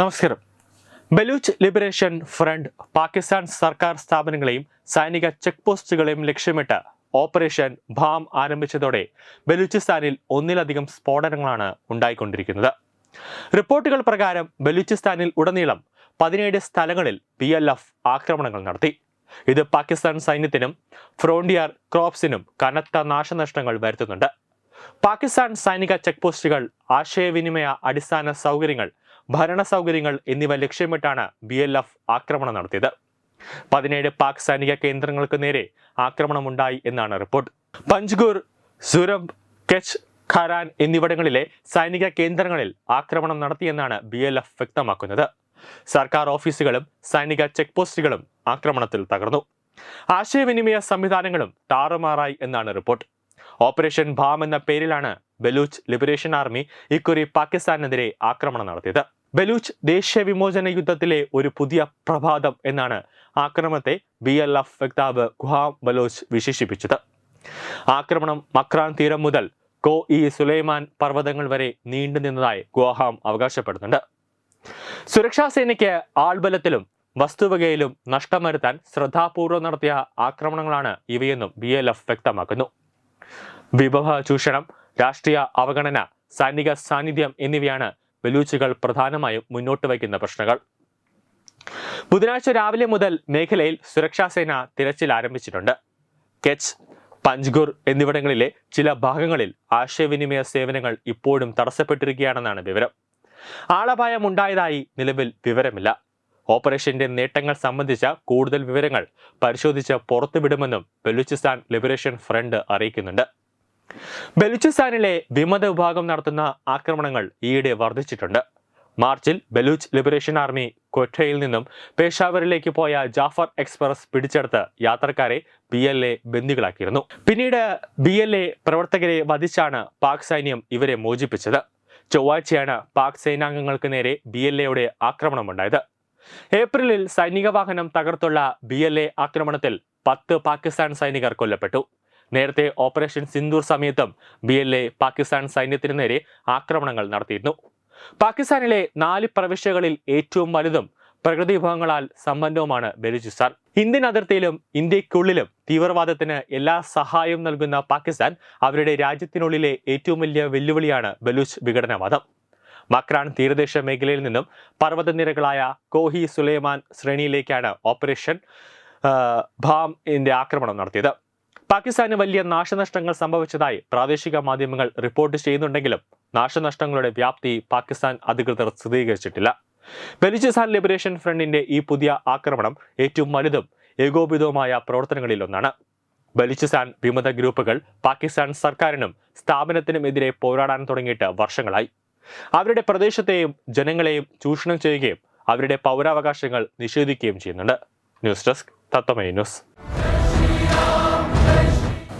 നമസ്കാരം. Baloch liberation front Pakistan സർക്കാർ സ്ഥാപനങ്ങളെയും സൈനിക ചെക്ക് പോസ്റ്റുകളെയും ലക്ഷ്യമിട്ട് ഓപ്പറേഷൻ ഭാം ആരംഭിച്ചതോടെ ബലൂചിസ്ഥാനിൽ ഒന്നിലധികം സ്ഫോടനങ്ങളാണ് ഉണ്ടായിക്കൊണ്ടിരിക്കുന്നത്. റിപ്പോർട്ടുകൾ പ്രകാരം ബലൂചിസ്ഥാനിൽ ഉടനീളം പതിനേഴ് സ്ഥലങ്ങളിൽ പി എൽ എഫ് ആക്രമണങ്ങൾ നടത്തി. ഇത് പാകിസ്ഥാൻ സൈന്യത്തിനും ഫ്രോണ്ടിയർ ക്രോപ്സിനും കനത്ത നാശനഷ്ടങ്ങൾ വരുത്തുന്നുണ്ട്. പാകിസ്ഥാൻ സൈനിക ചെക്ക് പോസ്റ്റുകൾ ആശയവിനിമയ അടിസ്ഥാന സൗകര്യങ്ങൾ ഭരണ സൗകര്യങ്ങൾ എന്നിവ ലക്ഷ്യമിട്ടാണ് ബി എൽ എഫ് ആക്രമണം നടത്തിയത്. പതിനേഴ് പാക് സൈനിക കേന്ദ്രങ്ങൾക്ക് നേരെ ആക്രമണമുണ്ടായി എന്നാണ് റിപ്പോർട്ട്. പഞ്ച്ഗൂർ സുരംബ് കെച്ച് ഖരാൻ എന്നിവിടങ്ങളിലെ സൈനിക കേന്ദ്രങ്ങളിൽ ആക്രമണം നടത്തിയെന്നാണ് ബി എൽ എഫ് വ്യക്തമാക്കുന്നത്. സർക്കാർ ഓഫീസുകളും സൈനിക ചെക്ക് പോസ്റ്റുകളും ആക്രമണത്തിൽ തകർന്നു. ആശയവിനിമയ സംവിധാനങ്ങളും താറുമാറായി എന്നാണ് റിപ്പോർട്ട്. ഓപ്പറേഷൻ ഭാം എന്ന പേരിലാണ് ബലൂച്ച് ലിബറേഷൻ ആർമി ഇക്കുറി പാകിസ്ഥാനെതിരെ ആക്രമണം നടത്തിയത്. ബലൂച്ച് ദേശീയ വിമോചന യുദ്ധത്തിലെ ഒരു പുതിയ പ്രഭാതം എന്നാണ് ആക്രമണത്തെ ബി എൽ എഫ് വക്താവ് ഖുഹാം ബലോച്ച് വിശേഷിപ്പിച്ചത്. ആക്രമണം മക്രാൻ തീരം മുതൽ കോ ഇ സുലൈമാൻ പർവതങ്ങൾ വരെ നീണ്ടു നിന്നതായി ഗുവാഹാം അവകാശപ്പെടുന്നുണ്ട്. സുരക്ഷാ സേനയ്ക്ക് ആൾബലത്തിലും വസ്തുവകയിലും നഷ്ടം വരുത്താൻ ശ്രദ്ധാപൂർവം നടത്തിയ ആക്രമണങ്ങളാണ് ഇവയെന്നും ബി എൽ എഫ് വ്യക്തമാക്കുന്നു. വിഭവ ചൂഷണം രാഷ്ട്രീയ അവഗണന സൈനിക സാന്നിധ്യം എന്നിവയാണ് ബലൂച്ചുകൾ പ്രധാനമായും മുന്നോട്ട് വയ്ക്കുന്ന പ്രശ്നങ്ങൾ. ബുധനാഴ്ച രാവിലെ മുതൽ മേഖലയിൽ സുരക്ഷാസേന തിരച്ചിൽ ആരംഭിച്ചിട്ടുണ്ട്. കെച്ച് പഞ്ച്ഗുർ എന്നിവിടങ്ങളിലെ ചില ഭാഗങ്ങളിൽ ആശയവിനിമയ സേവനങ്ങൾ ഇപ്പോഴും തടസ്സപ്പെട്ടിരിക്കുകയാണെന്നാണ് വിവരം. ആളപായം ഉണ്ടായതായി നിലവിൽ വിവരമില്ല. ഓപ്പറേഷന്റെ നേട്ടങ്ങൾ സംബന്ധിച്ച കൂടുതൽ വിവരങ്ങൾ പരിശോധിച്ച് പുറത്തുവിടുമെന്നും ബലൂചിസ്ഥാൻ ലിബറേഷൻ ഫ്രണ്ട് അറിയിക്കുന്നുണ്ട്. ബലൂചിസ്ഥാനിലെ വിമത വിഭാഗം നടത്തുന്ന ആക്രമണങ്ങൾ ഈയിടെ വർദ്ധിച്ചിട്ടുണ്ട്. മാർച്ചിൽ ബലൂച്ച് ലിബറേഷൻ ആർമി കൊറ്റയിൽ നിന്നും പേഷാവറിലേക്ക് പോയ ജാഫർ എക്സ്പ്രസ് പിടിച്ചെടുത്ത് യാത്രക്കാരെ ബി എൽ എ ബന്ദികളാക്കിയിരുന്നു. പിന്നീട് ബി എൽ എ പ്രവർത്തകരെ വധിച്ചാണ് പാക് സൈന്യം ഇവരെ മോചിപ്പിച്ചത്. ചൊവ്വാഴ്ചയാണ് പാക് സേനാംഗങ്ങൾക്ക് നേരെ ബി എൽ എയുടെ ആക്രമണമുണ്ടായത്. ഏപ്രിലിൽ സൈനിക വാഹനം തകർത്തുള്ള ബി എൽ എ ആക്രമണത്തിൽ പത്ത് പാകിസ്ഥാൻ സൈനികർ കൊല്ലപ്പെട്ടു. നേരത്തെ ഓപ്പറേഷൻ സിന്ദൂർ സമയത്തും ബി എൽ എ പാകിസ്ഥാൻ സൈന്യത്തിന് നേരെ ആക്രമണങ്ങൾ നടത്തിയിരുന്നു. പാകിസ്ഥാനിലെ നാല് പ്രവിശ്യകളിൽ ഏറ്റവും വലുതും പ്രകൃതി വിഭവങ്ങളാൽ സമ്പന്നവുമാണ് ബലൂചിസ്ഥാൻ. ഇന്ത്യൻ അതിർത്തിയിലും ഇന്ത്യക്കുള്ളിലും തീവ്രവാദത്തിന് എല്ലാ സഹായവും നൽകുന്ന പാകിസ്ഥാൻ അവരുടെ രാജ്യത്തിനുള്ളിലെ ഏറ്റവും വലിയ വെല്ലുവിളിയാണ് ബലൂച്ച് വിഘടനവാദം. മക്രാൻ തീരദേശ മേഖലയിൽ നിന്നും പർവതനിരകളായ കോഹി സുലൈമാൻ ശ്രേണിയിലേക്കാണ് ഓപ്പറേഷൻ ഭാം ഇന്ത്യ ആക്രമണം നടത്തിയത്. പാകിസ്ഥാന് വലിയ നാശനഷ്ടങ്ങൾ സംഭവിച്ചതായി പ്രാദേശിക മാധ്യമങ്ങൾ റിപ്പോർട്ട് ചെയ്യുന്നുണ്ടെങ്കിലും നാശനഷ്ടങ്ങളുടെ വ്യാപ്തി പാകിസ്ഥാൻ അധികൃതർ സ്ഥിരീകരിച്ചിട്ടില്ല. ബലൂചിസ്ഥാൻ ലിബറേഷൻ ഫ്രണ്ടിന്റെ ഈ പുതിയ ആക്രമണം ഏറ്റവും വലുതും ഏകോപിതവുമായ പ്രവർത്തനങ്ങളിലൊന്നാണ് ബലൂചിസ്ഥാൻ വിമത ഗ്രൂപ്പുകൾ പാകിസ്ഥാൻ സർക്കാരിനും സ്ഥാപനത്തിനുമെതിരെ പോരാടാൻ തുടങ്ങിയിട്ട് വർഷങ്ങളായി. അവരുടെ പ്രദേശത്തെയും ജനങ്ങളെയും ചൂഷണം ചെയ്യുകയും അവരുടെ പൗരാവകാശങ്ങൾ നിഷേധിക്കുകയും ചെയ്യുന്നുണ്ട്. News desk Tatvamayi news.